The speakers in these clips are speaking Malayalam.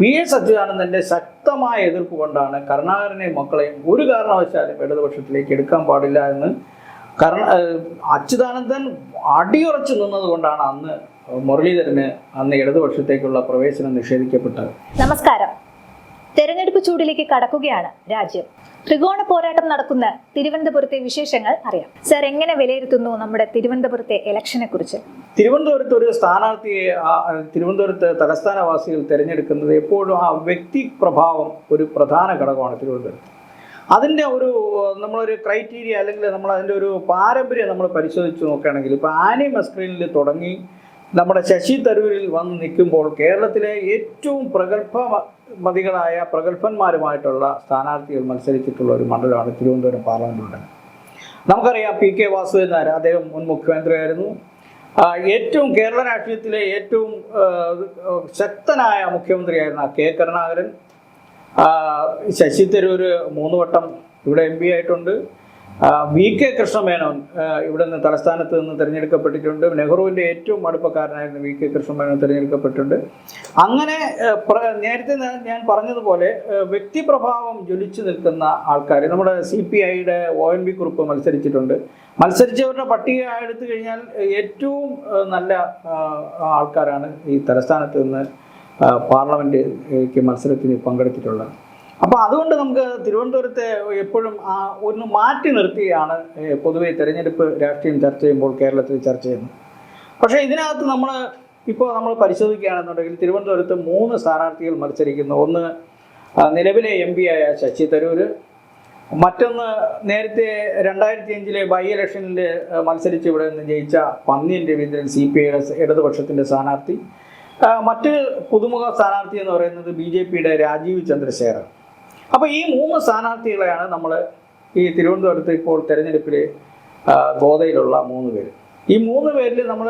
വി എസ് അച്യുതാനന്ദന്റെ ശക്തമായ എതിർപ്പ് കൊണ്ടാണ് കരുണാകരനെയും മക്കളെയും ഒരു കാരണവശാലും ഇടതുപക്ഷത്തിലേക്ക് എടുക്കാൻ പാടില്ല എന്ന് കരുണ അച്യുതാനന്ദൻ അടിയുറച്ചു നിന്നത് കൊണ്ടാണ് അന്ന് മുരളീധരന് അന്ന് ഇടതുപക്ഷത്തേക്കുള്ള പ്രവേശനം നിഷേധിക്കപ്പെട്ടത്. നമസ്കാരം. തെരഞ്ഞെടുപ്പ് ചൂടിലേക്ക് കടക്കുകയാണ് രാജ്യം. ത്രികോണ പോരാട്ടം നടക്കുന്ന തിരുവനന്തപുരത്തെ വിശേഷങ്ങൾ അറിയാം. സർ എങ്ങനെ വിലയിരുത്തുന്നു നമ്മുടെ തിരുവനന്തപുരത്തെ ഇലക്ഷനെ കുറിച്ച്? തിരുവനന്തപുരത്ത് ഒരു സ്ഥാനാർത്ഥിയെ തിരുവനന്തപുരത്ത് തലസ്ഥാനവാസികൾ തിരഞ്ഞെടുക്കുന്നത് എപ്പോഴും ആ വ്യക്തി പ്രഭാവം ഒരു പ്രധാന ഘടകമാണ് തിരുവനന്തപുരത്ത്. അതിന്റെ ഒരു നമ്മളൊരു ക്രൈറ്റീരിയ അല്ലെങ്കിൽ നമ്മൾ അതിന്റെ ഒരു പാരമ്പര്യം നമ്മൾ പരിശോധിച്ച് നോക്കുകയാണെങ്കിൽ ഇപ്പോൾ ആനി മസ്ക്രീനിൽ തുടങ്ങി നമ്മുടെ ശശി തരൂരിൽ വന്ന് നിൽക്കുമ്പോൾ കേരളത്തിലെ ഏറ്റവും പ്രഗത്ഭമതികളായ പ്രഗത്ഭന്മാരുമായിട്ടുള്ള സ്ഥാനാർത്ഥികൾ മത്സരിച്ചിട്ടുള്ള ഒരു മണ്ഡലമാണ് തിരുവനന്തപുരം പാർലമെന്റ് മണ്ഡലം. നമുക്കറിയാം പി കെ വാസുദേവൻ നായർ അദ്ദേഹം മുൻ മുഖ്യമന്ത്രിയായിരുന്നു. ഏറ്റവും കേരള രാഷ്ട്രീയത്തിലെ ഏറ്റവും ശക്തനായ മുഖ്യമന്ത്രിയായിരുന്ന കെ കരുണാകരൻ. ശശി തരൂര് മൂന്ന് വട്ടം ഇവിടെ എം പി ആയിട്ടുണ്ട്. വി കെ കൃഷ്ണമേനോൻ ഇവിടെ നിന്ന് തലസ്ഥാനത്ത് നിന്ന് തിരഞ്ഞെടുക്കപ്പെട്ടിട്ടുണ്ട്. നെഹ്റുവിന്റെ ഏറ്റവും അടുപ്പക്കാരനായിരുന്നു വി കെ കൃഷ്ണമേനോൻ തിരഞ്ഞെടുക്കപ്പെട്ടിട്ടുണ്ട്. അങ്ങനെ നേരത്തെ ഞാൻ- പറഞ്ഞതുപോലെ വ്യക്തിപ്രഭാവം ജ്വലിച്ചു നിൽക്കുന്ന ആൾക്കാർ നമ്മുടെ സി പി ഐയുടെ ഒ എൻ ബി കുറിപ്പ് മത്സരിച്ചിട്ടുണ്ട്. മത്സരിച്ചവരുടെ പട്ടിക എടുത്തു കഴിഞ്ഞാൽ ഏറ്റവും നല്ല ആൾക്കാരാണ് ഈ തലസ്ഥാനത്ത് നിന്ന് പാർലമെന്റ് മത്സരത്തിന് പങ്കെടുത്തിട്ടുള്ളത്. അപ്പോൾ അതുകൊണ്ട് നമുക്ക് തിരുവനന്തപുരത്തെ എപ്പോഴും ആ ഒന്ന് മാറ്റി നിർത്തിയാണ് പൊതുവെ തിരഞ്ഞെടുപ്പ് രാഷ്ട്രീയം ചർച്ച ചെയ്യുമ്പോൾ കേരളത്തിൽ ചർച്ച ചെയ്യുന്നത്. പക്ഷേ ഇതിനകത്ത് നമ്മൾ ഇപ്പോൾ നമ്മൾ പരിശോധിക്കുകയാണെന്നുണ്ടെങ്കിൽ തിരുവനന്തപുരത്ത് മൂന്ന് സ്ഥാനാർത്ഥികൾ മത്സരിക്കുന്നു. ഒന്ന് നിലവിലെ എം പി ആയ ശശി തരൂര് മറ്റൊന്ന് നേരത്തെ രണ്ടായിരത്തി അഞ്ചിലെ ബൈ ഇലക്ഷനിൽ മത്സരിച്ച് ഇവിടെ നിന്ന് ജയിച്ച പന്നിയൻ രവീന്ദ്രൻ സി പി ഐയുടെ ഇടതുപക്ഷത്തിന്റെ സ്ഥാനാർത്ഥി. മറ്റ് പുതുമുഖ സ്ഥാനാർത്ഥി എന്ന് പറയുന്നത് ബി ജെ പിയുടെ രാജീവ് ചന്ദ്രശേഖർ അപ്പോൾ ഈ മൂന്ന് സ്ഥാനാർത്ഥികളെയാണ് നമ്മൾ ഈ തിരുവനന്തപുരത്ത് ഇപ്പോൾ തെരഞ്ഞെടുപ്പിൽ ഗോതയിലുള്ള മൂന്ന് പേര്. ഈ മൂന്ന് പേരിൽ നമ്മൾ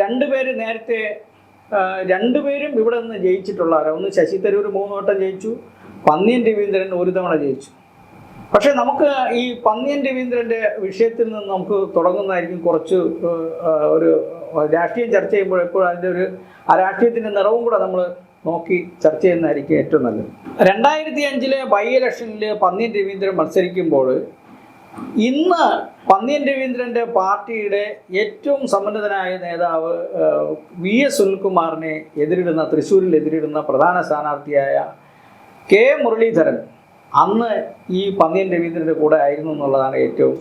രണ്ട് പേര് നേരത്തെ രണ്ടുപേരും ഇവിടെ നിന്ന് ജയിച്ചിട്ടുള്ളവരാണ് ഒന്ന് ശശി തരൂർ മൂന്ന് വട്ടം ജയിച്ചു പന്നിയൻ രവീന്ദ്രൻ ഒരു തവണ ജയിച്ചു. പക്ഷേ നമുക്ക് ഈ പന്നിയൻ രവീന്ദ്രന്റെ വിഷയത്തിൽ നിന്ന് നമുക്ക് തുടങ്ങുന്നതായിരിക്കും കുറച്ച് ഒരു രാഷ്ട്രീയം ചർച്ച ചെയ്യുമ്പോൾ എപ്പോഴും അതിന്റെ ഒരു ആ രാഷ്ട്രീയത്തിന്റെ നിറവും കൂടെ നമ്മൾ നോക്കി ചർച്ച ചെയ്യുന്നതായിരിക്കും ഏറ്റവും നല്ലത്. രണ്ടായിരത്തി അഞ്ചിലെ ബൈ ഇലക്ഷനിൽ പന്നിയൻ രവീന്ദ്രൻ മത്സരിക്കുമ്പോൾ ഇന്ന് പന്നിയൻ രവീന്ദ്രന്റെ പാർട്ടിയുടെ ഏറ്റവും സമ്മന്നതനായ നേതാവ് വി എസ് സുനിൽകുമാറിനെ എതിരിടുന്ന തൃശ്ശൂരിൽ എതിരിടുന്ന പ്രധാന സ്ഥാനാർത്ഥിയായ കെ മുരളീധരൻ അന്ന് ഈ പന്നിയൻ രവീന്ദ്രന്റെ കൂടെ ആയിരുന്നു എന്നുള്ളതാണ് ഏറ്റവും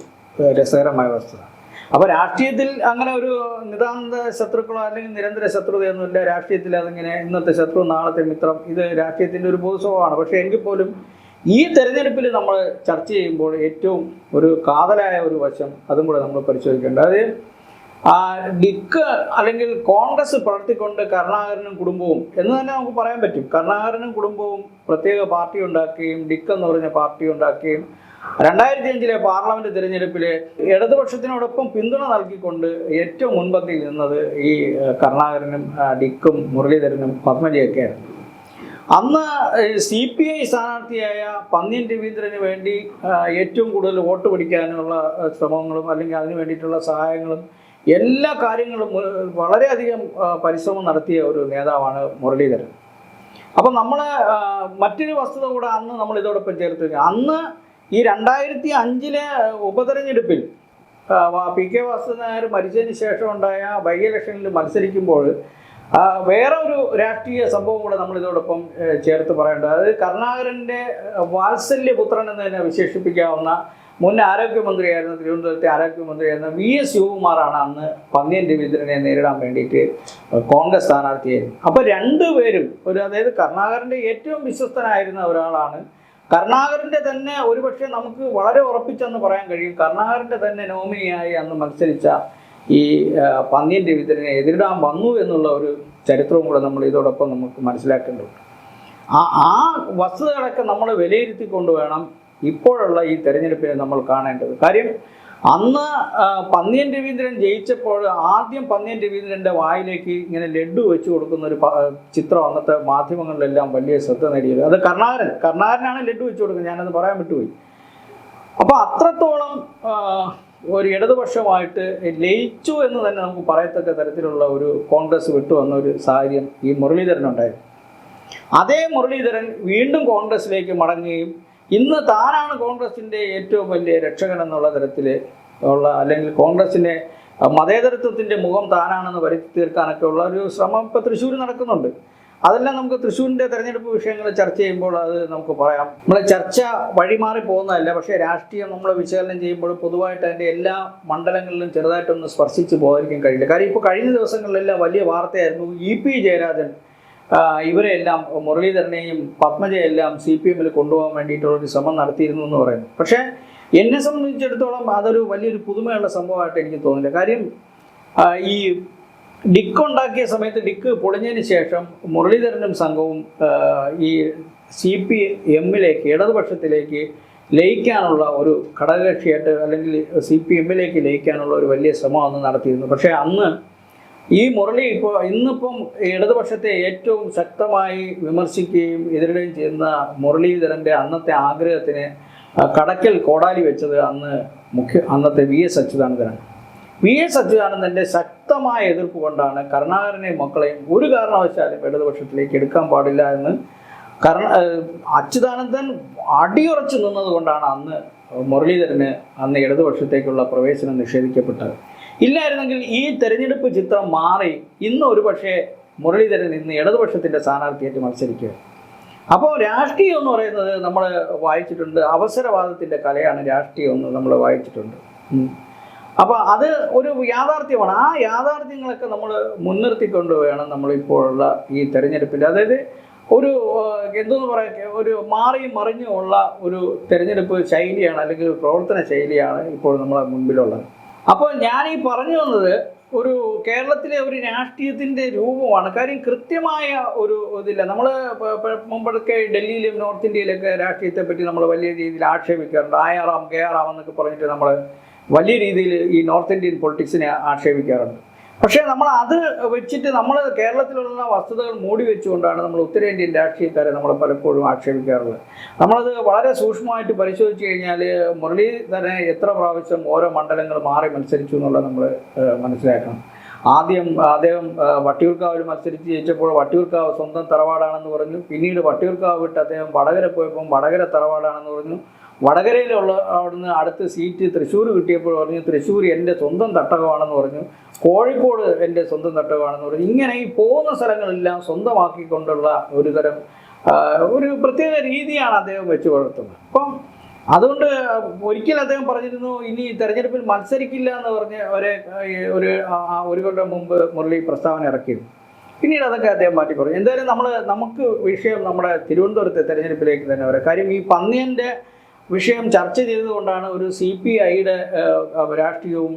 രസകരമായ വസ്തുത. അപ്പോൾ രാഷ്ട്രീയത്തിൽ അങ്ങനെ ഒരു നിതാന്ത ശത്രുക്കളോ അല്ലെങ്കിൽ നിരന്തര ശത്രുതയൊന്നുമില്ല രാഷ്ട്രീയത്തിൽ അതിങ്ങനെ ഇന്നത്തെ ശത്രു നാളത്തെ മിത്രം ഇത് രാഷ്ട്രീയത്തിന്റെ ഒരു പൊതു സ്വഭാവമാണ് പക്ഷേ എങ്കിൽ പോലും ഈ തെരഞ്ഞെടുപ്പിൽ നമ്മൾ ചർച്ച ചെയ്യുമ്പോൾ ഏറ്റവും ഒരു കാതലായ ഒരു വശം അതും കൂടെ നമ്മൾ പരിശോധിക്കേണ്ടത്. ആ ഡിക്ക് അല്ലെങ്കിൽ കോൺഗ്രസ് പ്രവർത്തിക്കൊണ്ട് കരുണാകരനും കുടുംബവും എന്ന് തന്നെ നമുക്ക് പറയാൻ പറ്റും. കരുണാകരനും കുടുംബവും പ്രത്യേക പാർട്ടി ഉണ്ടാക്കുകയും ഡിക്ക് എന്ന് പറഞ്ഞ പാർട്ടി ഉണ്ടാക്കുകയും രണ്ടായിരത്തി അഞ്ചിലെ പാർലമെന്റ് തിരഞ്ഞെടുപ്പിൽ ഇടതുപക്ഷത്തിനോടൊപ്പം പിന്തുണ നൽകിക്കൊണ്ട് ഏറ്റവും മുൻപന്തിയിൽ നിന്നത് ഈ കരുണാകരനും ഡിക്കും മുരളീധരനും പത്മജയൊക്കെയായിരുന്നു അന്ന് സി പി ഐ സ്ഥാനാർത്ഥിയായ പന്നിയൻ രവീന്ദ്രന് വേണ്ടി ഏറ്റവും കൂടുതൽ വോട്ട് പിടിക്കാനുള്ള ശ്രമങ്ങളും അല്ലെങ്കിൽ അതിന് വേണ്ടിയിട്ടുള്ള സഹായങ്ങളും എല്ലാ കാര്യങ്ങളും വളരെയധികം പരിശ്രമം നടത്തിയ ഒരു നേതാവാണ് മുരളീധരൻ. അപ്പം നമ്മൾ മറ്റൊരു വസ്തുത കൂടെ അന്ന് നമ്മൾ ഇതോടൊപ്പം ചേർത്ത് അന്ന് ഈ രണ്ടായിരത്തി അഞ്ചിലെ ഉപതെരഞ്ഞെടുപ്പിൽ പി കെ വാസുദേവൻ നായർ മരിച്ചതിന് ശേഷം ഉണ്ടായ ബൈ ഇലക്ഷനിൽ മത്സരിക്കുമ്പോൾ വേറെ ഒരു രാഷ്ട്രീയ സംഭവം കൂടെ നമ്മൾ ഇതോടൊപ്പം ചേർത്ത് പറയേണ്ടത്. അതായത് കരുണാകരന്റെ വാത്സല്യപുത്രൻ എന്ന് തന്നെ വിശേഷിപ്പിക്കാവുന്ന മുൻ ആരോഗ്യമന്ത്രിയായിരുന്ന തിരുവനന്തപുരത്തെ ആരോഗ്യമന്ത്രിയായിരുന്ന വി എസ് ശിവകുമാറാണ് അന്ന് പന്നിയൻ രവീന്ദ്രനെ നേരിടാൻ വേണ്ടിയിട്ട് കോൺഗ്രസ് സ്ഥാനാർത്ഥിയായിരുന്നു അപ്പോൾ രണ്ടുപേരും ഒരു അതായത് കരുണാകരന്റെ ഏറ്റവും വിശ്വസ്തനായിരുന്ന ഒരാളാണ് കരുണാകരന്റെ തന്നെ ഒരുപക്ഷെ നമുക്ക് വളരെ ഉറപ്പിച്ചെന്ന് പറയാൻ കഴിയും. കരുണാകരന്റെ തന്നെ നോമിനിയായി അന്ന് മത്സരിച്ച ഈ പന്നിയൻ രവീന്ദ്രനെ എതിരിടാൻ വന്നു എന്നുള്ള ഒരു ചരിത്രവും കൂടെ നമ്മൾ ഇതോടൊപ്പം നമുക്ക് മനസ്സിലാക്കേണ്ടതുണ്ട്. ആ ആ വസ്തുതകളൊക്കെ നമ്മൾ വിലയിരുത്തിക്കൊണ്ട് വേണം ഇപ്പോഴുള്ള ഈ തെരഞ്ഞെടുപ്പിനെ നമ്മൾ കാണേണ്ടത്. കാര്യം അന്ന് പന്നിയൻ രവീന്ദ്രൻ ജയിച്ചപ്പോൾ ആദ്യം പന്നിയൻ രവീന്ദ്രന്റെ വായിലേക്ക് ഇങ്ങനെ ലഡു വെച്ച് കൊടുക്കുന്ന ഒരു ചിത്രം അന്നത്തെ മാധ്യമങ്ങളിലെല്ലാം വലിയ ശ്രദ്ധ നേടിയത്. അത് കർണാകരൻ കർണാകരനാണ് ലഡു വെച്ച് കൊടുക്കുന്നത്. ഞാനത് പറയാൻ വിട്ടുപോയി. അപ്പോൾ അത്രത്തോളം ഒരു ഇടതുപക്ഷമായിട്ട് ലയിച്ചു എന്ന് തന്നെ നമുക്ക് പറയത്തക്ക തരത്തിലുള്ള ഒരു കോൺഗ്രസ് വിട്ടു വന്ന ഒരു സാഹചര്യം ഈ മുരളീധരനുണ്ടായിരുന്നു. അതേ മുരളീധരൻ വീണ്ടും കോൺഗ്രസിലേക്ക് മടങ്ങുകയും ഇന്ന് താനാണ് കോൺഗ്രസിന്റെ ഏറ്റവും വലിയ രക്ഷകൻ എന്നുള്ള തരത്തിൽ ഉള്ള അല്ലെങ്കിൽ കോൺഗ്രസിനെ മതേതരത്വത്തിന്റെ മുഖം താനാണെന്ന് വരുത്തി തീർക്കാനൊക്കെ ഉള്ള ഒരു ശ്രമം ഇപ്പോൾ തൃശ്ശൂർ നടക്കുന്നുണ്ട്. അതെല്ലാം നമുക്ക് തൃശ്ശൂരിന്റെ തെരഞ്ഞെടുപ്പ് വിഷയങ്ങൾ ചർച്ച ചെയ്യുമ്പോൾ അത് നമുക്ക് പറയാം. നമ്മളെ ചർച്ച വഴിമാറി പോകുന്നതല്ല പക്ഷേ രാഷ്ട്രീയം നമ്മൾ വിശകലനം ചെയ്യുമ്പോൾ പൊതുവായിട്ട് അതിന്റെ എല്ലാ മണ്ഡലങ്ങളിലും ചെറുതായിട്ടൊന്ന് സ്പർശിച്ച് പോകാതിരിക്കാൻ കഴിയില്ല. കാര്യം ഇപ്പോൾ കഴിഞ്ഞ ദിവസങ്ങളിലെല്ലാം വലിയ വാർത്തയായിരുന്നു ഇ പി ജയരാജൻ ഇവരെല്ലാം മുരളീധരനെയും പത്മജയെല്ലാം സി പി എമ്മിൽ കൊണ്ടുപോകാൻ വേണ്ടിയിട്ടുള്ളൊരു ശ്രമം നടത്തിയിരുന്നു എന്ന് പറയുന്നു. പക്ഷേ എന്നെ സംബന്ധിച്ചിടത്തോളം അതൊരു വലിയൊരു പുതുമയുള്ള സംഭവമായിട്ട് എനിക്ക് തോന്നില്ല കാര്യം ഈ ഡിക്ക് ഉണ്ടാക്കിയ സമയത്ത് ഡിക്ക് പൊളിഞ്ഞതിന് ശേഷം മുരളീധരനും സംഘവും ഈ സി പി എമ്മിലേക്ക് ഇടതുപക്ഷത്തിലേക്ക് ലയിക്കാനുള്ള ഒരു ഘടകകക്ഷിയായിട്ട് അല്ലെങ്കിൽ സി പി എമ്മിലേക്ക് ലയിക്കാനുള്ള ഒരു വലിയ ശ്രമം അന്ന് നടത്തിയിരുന്നു. പക്ഷേ അന്ന് ഈ മുരളി ഇപ്പോൾ ഇന്നിപ്പം ഇടതുപക്ഷത്തെ ഏറ്റവും ശക്തമായി വിമർശിക്കുകയും എതിരിടുകയും ചെയ്യുന്ന മുരളീധരന്റെ അന്നത്തെ ആഗ്രഹത്തിന് കടക്കൽ കോടാലി വെച്ചത് അന്ന് മുഖ്യ അന്നത്തെ വി എസ് അച്യുതാനന്ദനാണ്. വി എസ് അച്യുതാനന്ദന്റെ ശക്തമായ എതിർപ്പ് കൊണ്ടാണ് കരുണാകരനെയും മക്കളെയും ഒരു കാരണവശാലും ഇടതുപക്ഷത്തിലേക്ക് എടുക്കാൻ പാടില്ല എന്ന് കരുണ അച്യുതാനന്ദൻ അടിയുറച്ചു നിന്നത് കൊണ്ടാണ് അന്ന് മുരളീധരന് അന്ന് ഇടതുപക്ഷത്തേക്കുള്ള പ്രവേശനം നിഷേധിക്കപ്പെട്ടത്. ഇല്ലായിരുന്നെങ്കിൽ ഈ തെരഞ്ഞെടുപ്പ് ചിത്രം മാറി ഇന്ന് ഒരു പക്ഷേ മുരളീധരൻ ഇന്ന് ഇടതുപക്ഷത്തിന്റെ സ്ഥാനാർത്ഥിയായിട്ട് മത്സരിക്കുക. അപ്പോൾ രാഷ്ട്രീയം എന്ന് പറയുന്നത് നമ്മൾ വായിച്ചിട്ടുണ്ട്. അവസരവാദത്തിന്റെ കലയാണ് രാഷ്ട്രീയം എന്ന് നമ്മൾ വായിച്ചിട്ടുണ്ട്. അപ്പോൾ അത് ഒരു യാഥാർത്ഥ്യമാണ്. ആ യാഥാർത്ഥ്യങ്ങളൊക്കെ നമ്മൾ മുൻനിർത്തിക്കൊണ്ട് വേണം നമ്മളിപ്പോഴുള്ള ഈ തെരഞ്ഞെടുപ്പിൽ. അതായത് ഒരു എന്തെന്ന് പറയാ ഒരു മാറിയും മറിഞ്ഞുമുള്ള ഒരു തെരഞ്ഞെടുപ്പ് ശൈലിയാണ് അല്ലെങ്കിൽ പ്രവർത്തന ശൈലിയാണ് ഇപ്പോൾ നമ്മളെ മുൻപിലുള്ളത്. അപ്പോൾ ഞാൻ ഈ പറഞ്ഞു വന്നത് ഒരു കേരളത്തിലെ ഒരു രാഷ്ട്രീയത്തിന്റെ രൂപമാണ്. കാര്യം കൃത്യമായ ഒരു ഇതില്ല. നമ്മൾ മുമ്പൊക്കെ ഡൽഹിയിലും നോർത്ത് ഇന്ത്യയിലൊക്കെ രാഷ്ട്രീയത്തെ പറ്റി നമ്മൾ വലിയ രീതിയിൽ ആക്ഷേപിക്കാറുണ്ട്. ആയാറാം കെ ആറാം എന്നൊക്കെ പറഞ്ഞിട്ട് നമ്മൾ വലിയ രീതിയിൽ ഈ നോർത്ത് ഇന്ത്യൻ പൊളിറ്റിക്സിനെ ആക്ഷേപിക്കാറുണ്ട്. പക്ഷേ നമ്മൾ അത് വെച്ചിട്ട് നമ്മൾ കേരളത്തിലുള്ള വസ്തുതകൾ മൂടി വെച്ചുകൊണ്ടാണ് നമ്മൾ ഉത്തരേന്ത്യൻ രാഷ്ട്രീയക്കാരെ നമ്മൾ പലപ്പോഴും ആക്ഷേപിക്കാറുള്ളത്. നമ്മളത് വളരെ സൂക്ഷ്മമായിട്ട് പരിശോധിച്ച് കഴിഞ്ഞാൽ മുരളീധരനെ എത്ര പ്രാവശ്യം ഓരോ മണ്ഡലങ്ങൾ മാറി മത്സരിച്ചു എന്നുള്ളത് നമ്മൾ മനസ്സിലാക്കണം. ആദ്യം അദ്ദേഹം വട്ടിയൂർക്കാവിൽ മത്സരിച്ച് ജയിച്ചപ്പോൾ വട്ടിയൂർക്കാവ് സ്വന്തം തറവാടാണെന്ന് പറഞ്ഞു. പിന്നീട് വട്ടിയൂർക്കാവ് വിട്ട് അദ്ദേഹം വടകര പോയപ്പോൾ വടകര തറവാടാണെന്ന് പറഞ്ഞു. വടകരയിലുള്ള അവിടുന്ന് അടുത്ത സീറ്റ് തൃശ്ശൂർ കിട്ടിയപ്പോൾ പറഞ്ഞു തൃശ്ശൂർ എന്റെ സ്വന്തം തട്ടകമാണെന്ന് പറഞ്ഞു. കോഴിക്കോട് എന്റെ സ്വന്തം തട്ടകമാണെന്ന് പറഞ്ഞു. ഇങ്ങനെ ഈ പോകുന്ന സ്ഥലങ്ങളെല്ലാം സ്വന്തമാക്കിക്കൊണ്ടുള്ള ഒരു തരം ഒരു പ്രത്യേക രീതിയാണ് അദ്ദേഹം വെച്ച് പുലർത്തുന്നത് അപ്പം അതുകൊണ്ട് ഒരിക്കൽ അദ്ദേഹം പറഞ്ഞിരുന്നു ഇനി തെരഞ്ഞെടുപ്പിൽ മത്സരിക്കില്ല എന്ന് പറഞ്ഞ് ഒരു ഒരു ഒരു കൊല്ലം മുമ്പ് മുരളി പ്രസ്താവന ഇറക്കിയിരുന്നു പിന്നീട് അതൊക്കെ അദ്ദേഹം മാറ്റി പറഞ്ഞു. എന്തായാലും നമ്മൾ നമുക്ക് വിഷയം നമ്മുടെ തിരുവനന്തപുരത്തെ തെരഞ്ഞെടുപ്പിലേക്ക് തന്നെ വരാം. കാര്യം ഈ പന്നിയന്റെ വിഷയം ചർച്ച ചെയ്തുകൊണ്ടാണ് ഒരു സി പി ഐയുടെ രാഷ്ട്രീയവും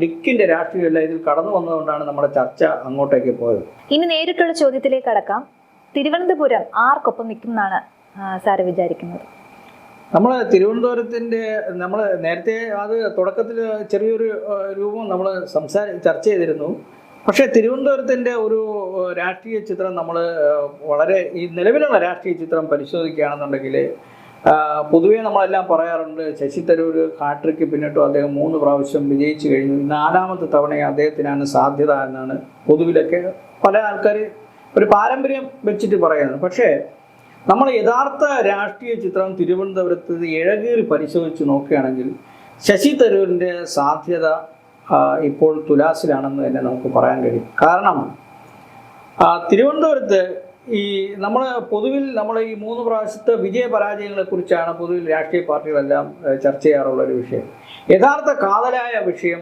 ഡിക്കിന്റെ രാഷ്ട്രീയം എല്ലാം ഇതിൽ കടന്നു വന്നതുകൊണ്ടാണ് നമ്മുടെ ചർച്ച അങ്ങോട്ടേക്ക് പോയത്. ഇനി നേരിട്ടുള്ള ചോദ്യത്തിലേക്ക് കടക്കാം. തിരുവനന്തപുരം ആർക്കൊപ്പം നിൽക്കും എന്നാണ് സാറ് വിചാരിക്കുന്നത്? നമ്മൾ തിരുവനന്തപുരത്തിന്റെ നമ്മൾ നേരത്തെ അത് തുടക്കത്തിൽ ചെറിയൊരു രൂപം നമ്മൾ സംസാര ചർച്ച ചെയ്തിരുന്നു. പക്ഷേ തിരുവനന്തപുരത്തിന്റെ ഒരു രാഷ്ട്രീയ ചിത്രം നമ്മൾ വളരെ ഈ നിലവിലുള്ള രാഷ്ട്രീയ ചിത്രം പരിശോധിക്കുകയാണെന്നുണ്ടെങ്കിൽ പൊതുവേ നമ്മളെല്ലാം പറയാറുണ്ട് ശശി തരൂർ ഹാട്രിക്ക് പിന്നിട്ടും അദ്ദേഹം മൂന്ന് പ്രാവശ്യം വിജയിച്ചു കഴിഞ്ഞു. നാലാമത്തെ തവണ അദ്ദേഹത്തിനാണ് സാധ്യത എന്നാണ് പൊതുവിലൊക്കെ പല ആൾക്കാർ ഒരു പാരമ്പര്യം വെച്ചിട്ട് പറയുന്നത്. പക്ഷേ നമ്മൾ യഥാർത്ഥ രാഷ്ട്രീയ ചിത്രം തിരുവനന്തപുരത്ത് ഇഴകീറി പരിശോധിച്ച് നോക്കുകയാണെങ്കിൽ ശശി തരൂരിന്റെ സാധ്യത ഇപ്പോൾ തുലാസിലാണെന്ന് തന്നെ നമുക്ക് പറയാൻ കഴിയും. കാരണം തിരുവനന്തപുരത്ത് ഈ നമ്മൾ പൊതുവിൽ നമ്മൾ ഈ മൂന്ന് പ്രാവശ്യത്തെ വിജയ പരാജയങ്ങളെ കുറിച്ചാണ് പൊതുവിൽ രാഷ്ട്രീയ പാർട്ടികളെല്ലാം ചർച്ച ചെയ്യാറുള്ള ഒരു വിഷയം. യഥാർത്ഥ കാതലായ വിഷയം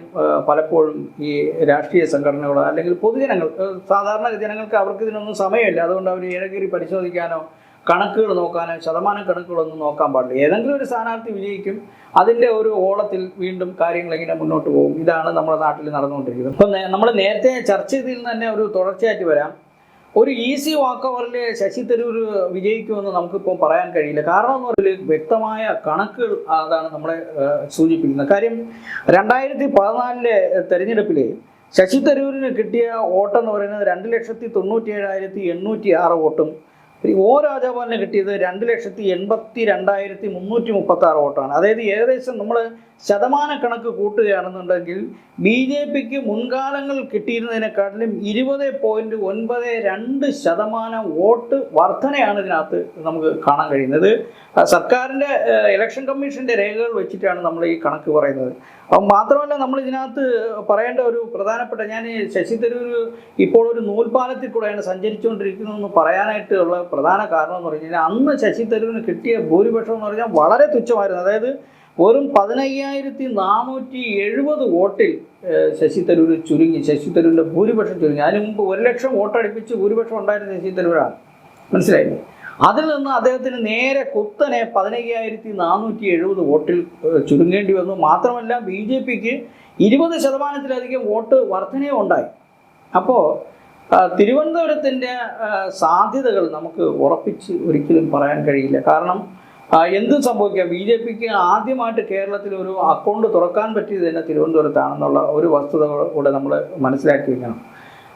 പലപ്പോഴും ഈ രാഷ്ട്രീയ സംഘടനകൾ അല്ലെങ്കിൽ പൊതുജനങ്ങൾ സാധാരണ ജനങ്ങൾക്ക് അവർക്ക് ഇതിനൊന്നും സമയമില്ല. അതുകൊണ്ട് അവർ ഏഴകേറി പരിശോധിക്കാനോ കണക്കുകൾ നോക്കാനോ ശതമാനം കണക്കുകളൊന്നും നോക്കാൻ പാടില്ല. ഏതെങ്കിലും ഒരു സ്ഥാനാർത്ഥി വിജയിക്കും അതിന്റെ ഒരു ഓളത്തിൽ വീണ്ടും കാര്യങ്ങൾ എങ്ങനെ മുന്നോട്ട് പോകും. ഇതാണ് നമ്മുടെ നാട്ടിൽ നടന്നുകൊണ്ടിരിക്കുന്നത്. ഇപ്പം നമ്മൾ നേരത്തെ ചർച്ച ചെയ്തതിൽ തന്നെ ഒരു തുടർച്ചയായിട്ട് വരാം. ഒരു ഈസി വാക്ക് ഓവറിൽ ശശി തരൂർ വിജയിക്കുമെന്ന് നമുക്കിപ്പോൾ പറയാൻ കഴിയില്ല. കാരണം എന്ന് പറഞ്ഞാൽ വ്യക്തമായ കണക്കുകൾ അതാണ് നമ്മളെ സൂചിപ്പിക്കുന്നത്. കാര്യം രണ്ടായിരത്തി പതിനാലിലെ തെരഞ്ഞെടുപ്പിൽ ശശി തരൂരിന് കിട്ടിയ വോട്ടെന്ന് പറയുന്നത് രണ്ട് ലക്ഷത്തി തൊണ്ണൂറ്റി ഏഴായിരത്തി എണ്ണൂറ്റി ആറ് വോട്ടും ഒ രാജഗോപാലിന് കിട്ടിയത് രണ്ട് ലക്ഷത്തി എൺപത്തി രണ്ടായിരത്തി മുന്നൂറ്റി മുപ്പത്തി ആറ് വോട്ടാണ്. അതായത് ഏകദേശം നമ്മൾ ശതമാന കണക്ക് കൂട്ടുകയാണെന്നുണ്ടെങ്കിൽ ബി ജെ പിക്ക് മുൻകാലങ്ങൾ കിട്ടിയിരുന്നതിനെക്കാട്ടിലും ഇരുപത് പോയിന്റ് ഒൻപത് രണ്ട് ശതമാനം വോട്ട് വർധനയാണ് ഇതിനകത്ത് നമുക്ക് കാണാൻ കഴിയുന്നത്. സർക്കാരിന്റെ ഇലക്ഷൻ കമ്മീഷന്റെ രേഖകൾ വെച്ചിട്ടാണ് നമ്മൾ ഈ കണക്ക് പറയുന്നത്. അപ്പം മാത്രമല്ല നമ്മൾ ഇതിനകത്ത് പറയേണ്ട ഒരു പ്രധാനപ്പെട്ട ഞാൻ ശശി തരൂർ ഇപ്പോൾ ഒരു നൂൽപാലത്തിൽ കൂടെയാണ് സഞ്ചരിച്ചുകൊണ്ടിരിക്കുന്നതെന്ന് പറയാനായിട്ടുള്ള പ്രധാന കാരണം എന്ന് പറഞ്ഞു കഴിഞ്ഞാൽ അന്ന് ശശി തരൂരിന് കിട്ടിയ ഭൂരിപക്ഷം എന്ന് പറഞ്ഞാൽ വളരെ തുച്ഛമായിരുന്നു. അതായത് വെറും പതിനയ്യായിരത്തി നാനൂറ്റി എഴുപത് വോട്ടിൽ ശശി തരൂർ ചുരുങ്ങി ശശി തരൂരിന്റെ ഭൂരിപക്ഷം ചുരുങ്ങി. അതിന് മുമ്പ് ഒരു ലക്ഷം വോട്ടടിപ്പിച്ച് ഭൂരിപക്ഷം ഉണ്ടായിരുന്ന ശശി തരൂരാണ്. മനസ്സിലായില്ലേ? അതിൽ നിന്ന് അദ്ദേഹത്തിന് നേരെ കുത്തനെ പതിനയ്യായിരത്തി നാനൂറ്റി എഴുപത് വോട്ടിൽ ചുരുങ്ങേണ്ടി വന്നു. മാത്രമല്ല ബി ജെ പിക്ക് ഇരുപത് ശതമാനത്തിലധികം വോട്ട് വർധനയും ഉണ്ടായി അപ്പോൾ തിരുവനന്തപുരത്തിന്റെ സാധ്യതകൾ നമുക്ക് ഉറപ്പിച്ച് ഒരിക്കലും പറയാൻ കഴിയില്ല. കാരണം എന്ത് സംഭവിക്കാം. ബി ജെ പിക്ക് ആദ്യമായിട്ട് കേരളത്തിൽ ഒരു അക്കൗണ്ട് തുറക്കാൻ പറ്റിയത് തന്നെ തിരുവനന്തപുരത്താണെന്നുള്ള ഒരു വസ്തുത കൂടെ നമ്മൾ മനസ്സിലാക്കി വെക്കണം.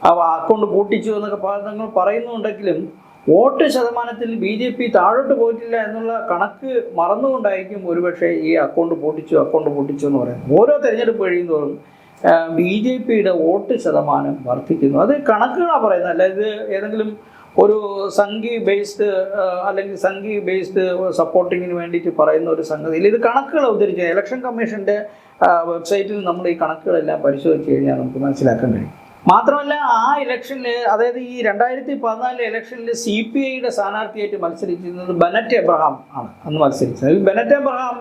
അപ്പോൾ അക്കൗണ്ട് പൂട്ടിച്ചു എന്നൊക്കെ നിങ്ങൾ പറയുന്നുണ്ടെങ്കിലും വോട്ട് ശതമാനത്തിൽ ബി ജെ പി താഴോട്ട് പോയിട്ടില്ല എന്നുള്ള കണക്ക് മറന്നുകൊണ്ടായിരിക്കും ഒരുപക്ഷെ ഈ അക്കൗണ്ട് പൂട്ടിച്ചു അക്കൗണ്ട് പൂട്ടിച്ചു എന്ന് പറയുന്നത്. ഓരോ തെരഞ്ഞെടുപ്പ് കഴിയുന്തോറും ബി ജെ പിയുടെ വോട്ട് ശതമാനം വർദ്ധിക്കുന്നു. അത് കണക്കുകളാണ് പറയുന്നത്. അല്ല ഇത് ഏതെങ്കിലും ഒരു സംഘി ബേസ്ഡ് അല്ലെങ്കിൽ സംഘി ബേസ്ഡ് സപ്പോർട്ടിങ്ങിന് വേണ്ടിയിട്ട് പറയുന്ന ഒരു സംഗതിയിൽ ഇത് കണക്കുകൾ ഉദ്ധരിച്ച് ഇലക്ഷൻ കമ്മീഷന്റെ വെബ്സൈറ്റിൽ നമ്മൾ ഈ കണക്കുകളെല്ലാം പരിശോധിച്ച് കഴിഞ്ഞാൽ നമുക്ക് മനസ്സിലാക്കാൻ കഴിയും. മാത്രമല്ല ആ ഇലക്ഷനിൽ അതായത് ഈ രണ്ടായിരത്തി പതിനാലിലെ ഇലക്ഷനിൽ സി പി ഐയുടെ സ്ഥാനാർത്ഥിയായിട്ട് മത്സരിച്ചിരുന്നത് ബനറ്റ് എബ്രഹാം ആണ്. അന്ന് മത്സരിച്ചത്. ബെനറ്റ് എബ്രഹാം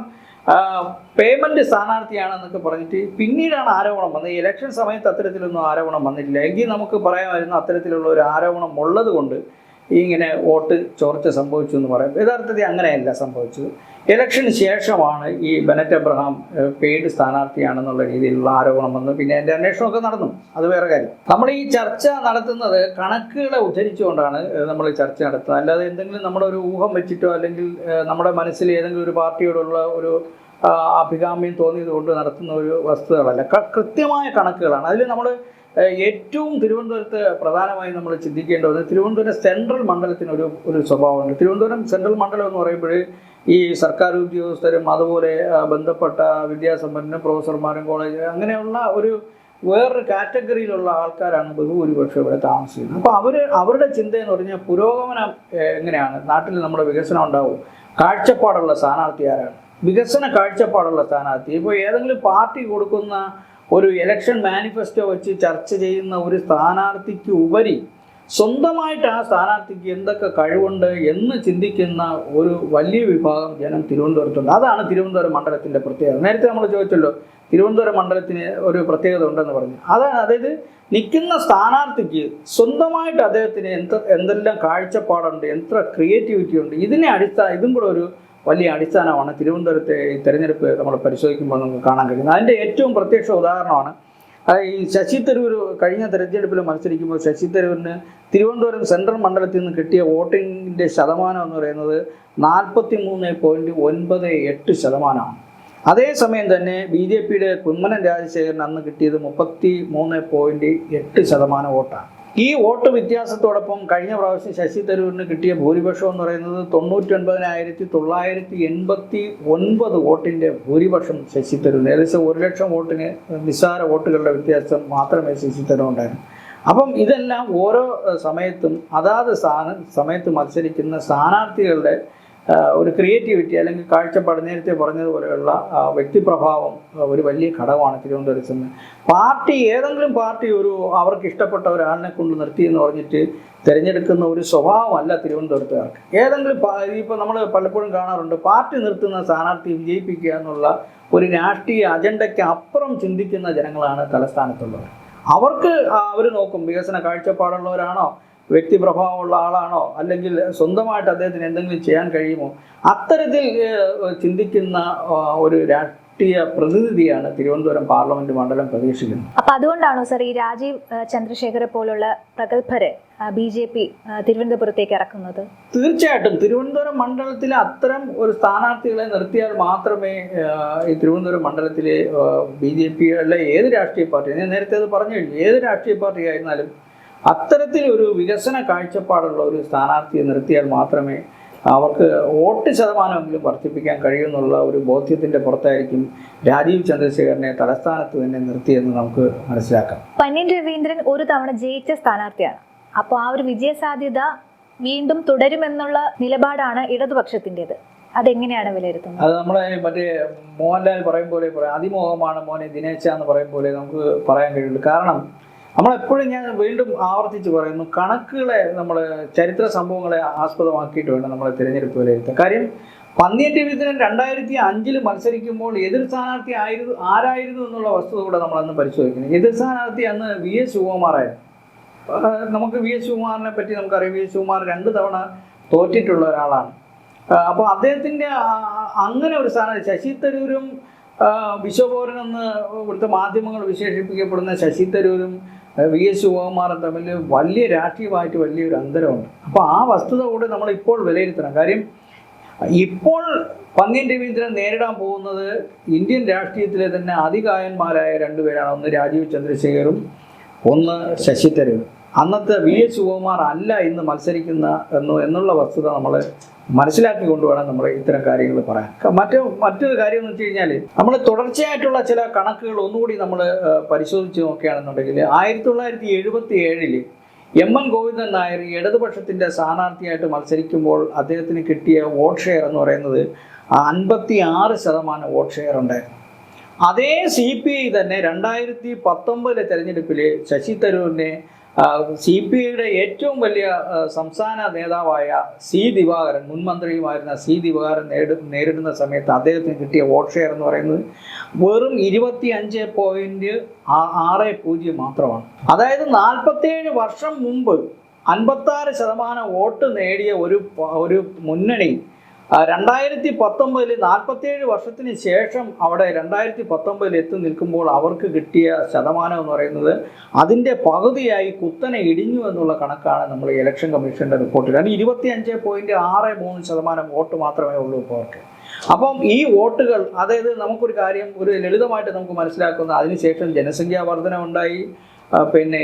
പേയ്മെന്റ് സ്ഥാനാർത്ഥിയാണെന്നൊക്കെ പറഞ്ഞിട്ട് പിന്നീടാണ് ആരോപണം വന്നത്. ഈ ഇലക്ഷൻ സമയത്ത് അത്തരത്തിലൊന്നും ആരോപണം വന്നിട്ടില്ല. എങ്കിൽ നമുക്ക് പറയാമായിരുന്നു അത്തരത്തിലുള്ള ഒരു ആരോപണം ഉള്ളത് കൊണ്ട് ഇങ്ങനെ വോട്ട് ചോർച്ച സംഭവിച്ചു എന്ന് പറയും യഥാർത്ഥത്തിൽ അങ്ങനെയല്ല സംഭവിച്ചത്. ഇലക്ഷന് ശേഷമാണ് ഈ ബെനറ്റ് എബ്രഹാം പെയ്ഡ് സ്ഥാനാർത്ഥിയാണെന്നുള്ള രീതിയിലുള്ള ആരോപണം വന്നു. പിന്നെ എന്റെ അന്വേഷണമൊക്കെ നടന്നു. അത് വേറെ കാര്യം. നമ്മൾ ഈ ചർച്ച നടത്തുന്നത് കണക്കുകളെ ഉദ്ധരിച്ചുകൊണ്ടാണ് നമ്മൾ ചർച്ച നടത്തുന്നത്. അല്ലാതെ എന്തെങ്കിലും നമ്മുടെ ഒരു ഊഹം വെച്ചിട്ടോ അല്ലെങ്കിൽ നമ്മുടെ മനസ്സിൽ ഏതെങ്കിലും ഒരു പാർട്ടിയോടുള്ള ഒരു അഭികാമ്യം തോന്നിയത് കൊണ്ട് നടത്തുന്ന ഒരു വസ്തുതകളല്ല. കൃത്യമായ കണക്കുകളാണ്. അതിൽ നമ്മൾ ഏറ്റവും തിരുവനന്തപുരത്ത് പ്രധാനമായി നമ്മൾ ചിന്തിക്കേണ്ടത് തിരുവനന്തപുരം സെൻട്രൽ മണ്ഡലത്തിന് ഒരു ഒരു സ്വഭാവമുണ്ട്. തിരുവനന്തപുരം സെൻട്രൽ മണ്ഡലം എന്ന് പറയുമ്പോൾ ഈ സർക്കാർ ഉദ്യോഗസ്ഥരും അതുപോലെ ബന്ധപ്പെട്ട വിദ്യാസമ്പന്നരും പ്രൊഫസർമാരും കോളേജ് അങ്ങനെയുള്ള ഒരു വേറൊരു കാറ്റഗറിയിലുള്ള ആൾക്കാരാണ് ബഹുഭൂരിപക്ഷം ഇവിടെ താമസിക്കുന്നത്. അപ്പോൾ അവർ അവരുടെ ചിന്ത എന്ന് പറഞ്ഞാൽ പുരോഗമനം എങ്ങനെയാണ്? നാട്ടിൽ നമ്മുടെ വികസനം ഉണ്ടാവും. കാഴ്ചപ്പാടുള്ള സ്ഥാനാർത്ഥി ആരാണ്? വികസന കാഴ്ചപ്പാടുള്ള സ്ഥാനാർത്ഥി. ഇപ്പോൾ ഏതെങ്കിലും പാർട്ടി കൊടുക്കുന്ന ഒരു ഇലക്ഷൻ മാനിഫെസ്റ്റോ വെച്ച് ചർച്ച ചെയ്യുന്ന ഒരു സ്ഥാനാർത്ഥിക്ക് ഉപരി സ്വന്തമായിട്ട് ആ സ്ഥാനാർത്ഥിക്ക് എന്തൊക്കെ കഴിവുണ്ട് എന്ന് ചിന്തിക്കുന്ന ഒരു വലിയ വിഭാഗം ജനം തിരുവനന്തപുരത്തുണ്ട്. അതാണ് തിരുവനന്തപുരം മണ്ഡലത്തിന്റെ പ്രത്യേകത. നേരത്തെ നമ്മൾ ചോദിച്ചല്ലോ തിരുവനന്തപുരം മണ്ഡലത്തിന് ഒരു പ്രത്യേകത ഉണ്ടെന്ന് പറഞ്ഞു. അതാണ് അതായത് നിൽക്കുന്ന സ്ഥാനാർത്ഥിക്ക് സ്വന്തമായിട്ട് അദ്ദേഹത്തിന് എന്ത് എന്തെല്ലാം കാഴ്ചപ്പാടുണ്ട് എത്ര ക്രിയേറ്റിവിറ്റി ഉണ്ട് ഇതിനെ അടിസ്ഥാന ഇതും കൂടെ ഒരു വലിയ അടിസ്ഥാനമാണ് തിരുവനന്തപുരത്തെ ഈ തെരഞ്ഞെടുപ്പ് നമ്മൾ പരിശോധിക്കുമ്പോൾ നമുക്ക് കാണാൻ കഴിയുന്നത്. അതിന്റെ ഏറ്റവും പ്രത്യക്ഷ ഉദാഹരണമാണ് ഈ ശശി തരൂർ കഴിഞ്ഞ തെരഞ്ഞെടുപ്പിൽ മത്സരിക്കുമ്പോൾ ശശി തരൂരിന് തിരുവനന്തപുരം സെൻട്രൽ മണ്ഡലത്തിൽ നിന്ന് കിട്ടിയ വോട്ടിങ്ങിന്റെ ശതമാനം എന്ന് പറയുന്നത് നാൽപ്പത്തി മൂന്ന് പോയിന്റ് ഒൻപത് എട്ട് ശതമാനമാണ്. അതേസമയം തന്നെ ബി ജെ പിയുടെ കുമ്മനം രാജശേഖരൻ അന്ന് കിട്ടിയത് മുപ്പത്തി മൂന്ന് പോയിന്റ് എട്ട് ശതമാനം വോട്ടാണ്. ഈ വോട്ട് വ്യത്യാസത്തോടൊപ്പം കഴിഞ്ഞ പ്രാവശ്യം ശശി തരൂരിന് കിട്ടിയ ഭൂരിപക്ഷം എന്ന് പറയുന്നത് തൊണ്ണൂറ്റി ഒൻപതിനായിരത്തി തൊള്ളായിരത്തി എൺപത്തി ഒൻപത് വോട്ടിന്റെ ഭൂരിപക്ഷം ശശി തരൂർ ഏകദേശം ഒരു ലക്ഷം വോട്ടിന് നിസ്സാര വോട്ടുകളുടെ വ്യത്യാസം മാത്രമേ ശശി തരൂർ ഉണ്ടായിരുന്നു അപ്പം ഇതെല്ലാം ഓരോ സമയത്തും അതാത് സ്ഥാന സമയത്ത് മത്സരിക്കുന്ന സ്ഥാനാർത്ഥികളുടെ ഒരു ക്രിയേറ്റിവിറ്റി അല്ലെങ്കിൽ കാഴ്ചപ്പാട് നേരത്തെ പറഞ്ഞതുപോലെയുള്ള വ്യക്തിപ്രഭാവം ഒരു വലിയ ഘടകമാണ് തിരുവനന്തപുരത്ത് നിന്ന്. പാർട്ടി ഏതെങ്കിലും പാർട്ടി ഒരു അവർക്ക് ഇഷ്ടപ്പെട്ട ഒരാളിനെ കൊണ്ട് നിർത്തി എന്ന് പറഞ്ഞിട്ട് തിരഞ്ഞെടുക്കുന്ന ഒരു സ്വഭാവമല്ല തിരുവനന്തപുരത്തുകാർക്ക്. ഏതെങ്കിലും ഇപ്പോൾ നമ്മൾ പലപ്പോഴും കാണാറുണ്ട് പാർട്ടി നിർത്തുന്ന സ്ഥാനാർത്ഥി വിജയിപ്പിക്കുക എന്നുള്ള ഒരു രാഷ്ട്രീയ അജണ്ടയ്ക്ക് അപ്പുറം ചിന്തിക്കുന്ന ജനങ്ങളാണ് തലസ്ഥാനത്തുള്ളവർ. അവർക്ക് അവർ നോക്കും വികസന കാഴ്ചപ്പാടുള്ളവരാണോ? വ്യക്തിപ്രഭാവമുള്ള ആളാണോ? അല്ലെങ്കിൽ സ്വന്തമായിട്ട് അദ്ദേഹത്തിന് എന്തെങ്കിലും ചെയ്യാൻ കഴിയുമോ? അത്തരത്തിൽ ചിന്തിക്കുന്ന ഒരു രാഷ്ട്രീയ പ്രതിനിധിയാണ് തിരുവനന്തപുരം പാർലമെന്റ് മണ്ഡലം പ്രതീക്ഷിക്കുന്നത്. അപ്പൊ അതുകൊണ്ടാണോ സർ ഈ രാജീവ് ചന്ദ്രശേഖരെ പോലുള്ള പ്രഗത്ഭരെ ബി ജെ പി തിരുവനന്തപുരത്തേക്ക് ഇറക്കുന്നത്? തീർച്ചയായിട്ടും. തിരുവനന്തപുരം മണ്ഡലത്തിലെ അത്തരം ഒരു സ്ഥാനാർത്ഥികളെ നിർത്തിയാൽ മാത്രമേ ഈ തിരുവനന്തപുരം മണ്ഡലത്തിലെ ബി ജെ പി അല്ലെ ഏത് രാഷ്ട്രീയ പാർട്ടി ഞാൻ നേരത്തെ അത് പറഞ്ഞു കഴിഞ്ഞു ഏത് രാഷ്ട്രീയ പാർട്ടി ആയിരുന്നാലും അത്തരത്തിൽ ഒരു വികസന കാഴ്ചപ്പാടുള്ള ഒരു സ്ഥാനാർത്ഥിയെ നിർത്തിയാൽ മാത്രമേ അവർക്ക് വോട്ട് ശതമാനമെങ്കിലും വർദ്ധിപ്പിക്കാൻ കഴിയുമെന്നുള്ള ഒരു ബോധ്യത്തിന്റെ പുറത്തായിരിക്കും രാജീവ് ചന്ദ്രശേഖരനെ തലസ്ഥാനത്ത് തന്നെ നിർത്തിയെന്ന് നമുക്ക് മനസ്സിലാക്കാം. പന്യൻ രവീന്ദ്രൻ ഒരു തവണ ജയിച്ച സ്ഥാനാർത്ഥിയാണ്. അപ്പോൾ ആ ഒരു വിജയ സാധ്യത വീണ്ടും തുടരുമെന്നുള്ള നിലപാടാണ് ഇടതുപക്ഷത്തിന്റെത്. അതെങ്ങനെയാണ് വിലയിരുത്തുന്നത്? അത് നമ്മളെ മറ്റേ മോഹൻലാൽ പറയും പോലെ പറയാം അതിമോഹമാണ് മോനെ ദിനേശ എന്ന് പറയും പോലെ നമുക്ക് പറയാൻ കഴിയുള്ളൂ. കാരണം നമ്മളെപ്പോഴും ഞാൻ വീണ്ടും ആവർത്തിച്ച് പറയുന്നു കണക്കുകളെ നമ്മൾ ചരിത്ര സംഭവങ്ങളെ ആസ്പദമാക്കിയിട്ട് വേണം നമ്മൾ തിരഞ്ഞെടുപ്പ് വിലയിരുത്താൻ. കാര്യം പന്നിയൻ രവീന്ദ്രൻ രണ്ടായിരത്തി അഞ്ചിൽ മത്സരിക്കുമ്പോൾ എതിർ സ്ഥാനാർത്ഥി ആയിരുന്നു ആരായിരുന്നു എന്നുള്ള വസ്തുത കൂടെ നമ്മൾ അന്ന് പരിശോധിക്കുന്നത് എതിർ സ്ഥാനാർത്ഥി അന്ന് വി എസ് ശിവകുമാറായിരുന്നു. നമുക്ക് വി എസ് ശിവകുമാറിനെ പറ്റി നമുക്കറിയാം. വി എസ് ശിവകുമാർ രണ്ട് തവണ തോറ്റിട്ടുള്ള ഒരാളാണ്. അപ്പോൾ അദ്ദേഹത്തിന്റെ അങ്ങനെ ഒരു സ്ഥാനം ശശി തരൂരും വിശ്വപൗരൻ എന്ന് ഇവിടുത്തെ മാധ്യമങ്ങൾ വിശേഷിപ്പിക്കപ്പെടുന്ന ശശി തരൂരും വി എസ് ശിവകുമാറും തമ്മിൽ വലിയ രാഷ്ട്രീയമായിട്ട് വലിയൊരു അന്തരമുണ്ട്. അപ്പോൾ ആ വസ്തുത കൂടെ നമ്മൾ ഇപ്പോൾ വിലയിരുത്തണം. കാര്യം ഇപ്പോൾ പന്ന്യൻ രവീന്ദ്രൻ നേരിടാൻ പോകുന്നത് ഇന്ത്യൻ രാഷ്ട്രീയത്തിലെ തന്നെ അതികായന്മാരായ രണ്ടുപേരാണ് ഒന്ന് രാജീവ് ചന്ദ്രശേഖറും ഒന്ന് ശശി തരൂർ അന്നത്തെ വി എസ് ശിവകുമാർ അല്ല ഇന്ന് മത്സരിക്കുന്ന എന്ന് എന്നുള്ള വസ്തുത നമ്മൾ മനസ്സിലാക്കിക്കൊണ്ട് വേണം നമ്മൾ ഇത്തരം കാര്യങ്ങൾ പറയാൻ. മറ്റു മറ്റ് മറ്റൊരു കാര്യം എന്ന് വെച്ച് കഴിഞ്ഞാൽ നമ്മൾ തുടർച്ചയായിട്ടുള്ള ചില കണക്കുകൾ ഒന്നുകൂടി നമ്മൾ പരിശോധിച്ച് നോക്കുകയാണെന്നുണ്ടെങ്കിൽ ആയിരത്തി തൊള്ളായിരത്തി എഴുപത്തി ഏഴിൽ എം എൻ ഗോവിന്ദൻ നായർ ഇടതുപക്ഷത്തിന്റെ സ്ഥാനാർത്ഥിയായിട്ട് മത്സരിക്കുമ്പോൾ അദ്ദേഹത്തിന് കിട്ടിയ വോട്ട് ഷെയർ എന്ന് പറയുന്നത് അൻപത്തി ആറ് ശതമാനം വോട്ട് ഷെയർ ഉണ്ടായിരുന്നു. അതേ സി പി ഐ തന്നെ രണ്ടായിരത്തി പത്തൊമ്പതിലെ തെരഞ്ഞെടുപ്പിൽ ശശി തരൂരിനെ സി പി ഐയുടെ ഏറ്റവും വലിയ സംസ്ഥാന നേതാവായ സി ദിവാകരൻ മുൻ മന്ത്രിയുമായിരുന്ന സി ദിവാകരൻ നേരിട നേരിടുന്ന സമയത്ത് അദ്ദേഹത്തിന് കിട്ടിയ വോട്ട് ഷെയർ എന്ന് പറയുന്നത് വെറും ഇരുപത്തി അഞ്ച് പോയിന്റ് ആറ് പൂജ്യം മാത്രമാണ്. അതായത് നാൽപ്പത്തേഴ് വർഷം മുമ്പ് അൻപത്താറ് ശതമാനം വോട്ട് നേടിയ ഒരു ഒരു മുന്നണി രണ്ടായിരത്തി പത്തൊമ്പതിൽ നാൽപ്പത്തേഴ് വർഷത്തിന് ശേഷം അവിടെ രണ്ടായിരത്തി പത്തൊമ്പതിൽ എത്തി നിൽക്കുമ്പോൾ അവർക്ക് കിട്ടിയ ശതമാനം എന്ന് പറയുന്നത് അതിന്റെ പകുതിയായി കുത്തനെ ഇടിഞ്ഞു എന്നുള്ള കണക്കാണ് നമ്മൾ ഇലക്ഷൻ കമ്മീഷന്റെ റിപ്പോർട്ടിൽ അത് ഇരുപത്തി അഞ്ച് പോയിന്റ് ആറ് മൂന്ന് ശതമാനം വോട്ട് മാത്രമേ ഉള്ളൂ ഇപ്പോൾ അവർക്ക്. അപ്പം ഈ വോട്ടുകൾ അതായത് നമുക്കൊരു കാര്യം ഒരു ലളിതമായിട്ട് നമുക്ക് മനസ്സിലാക്കുന്ന അതിനുശേഷം ജനസംഖ്യാ വർധന ഉണ്ടായി പിന്നെ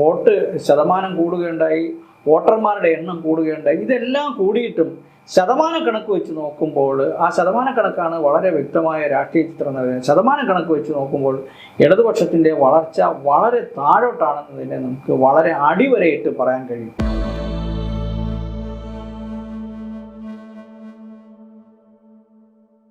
വോട്ട് ശതമാനം കൂടുകയുണ്ടായി വോട്ടർമാരുടെ എണ്ണം കൂടുകയുണ്ടായി ഇതെല്ലാം കൂടിയിട്ടും ശതമാന കണക്ക് വെച്ച് നോക്കുമ്പോൾ ആ ശതമാന കണക്കാണ് വളരെ വ്യക്തമായ രാഷ്ട്രീയ ചിത്രം നൽകുന്നത്. ശതമാന കണക്ക് വെച്ച് നോക്കുമ്പോൾ ഇടതുപക്ഷത്തിന്റെ വളർച്ച വളരെ താഴോട്ടാണെന്നതിനെ നമുക്ക് വളരെ അടിവരയിട്ട് പറയാൻ കഴിയും.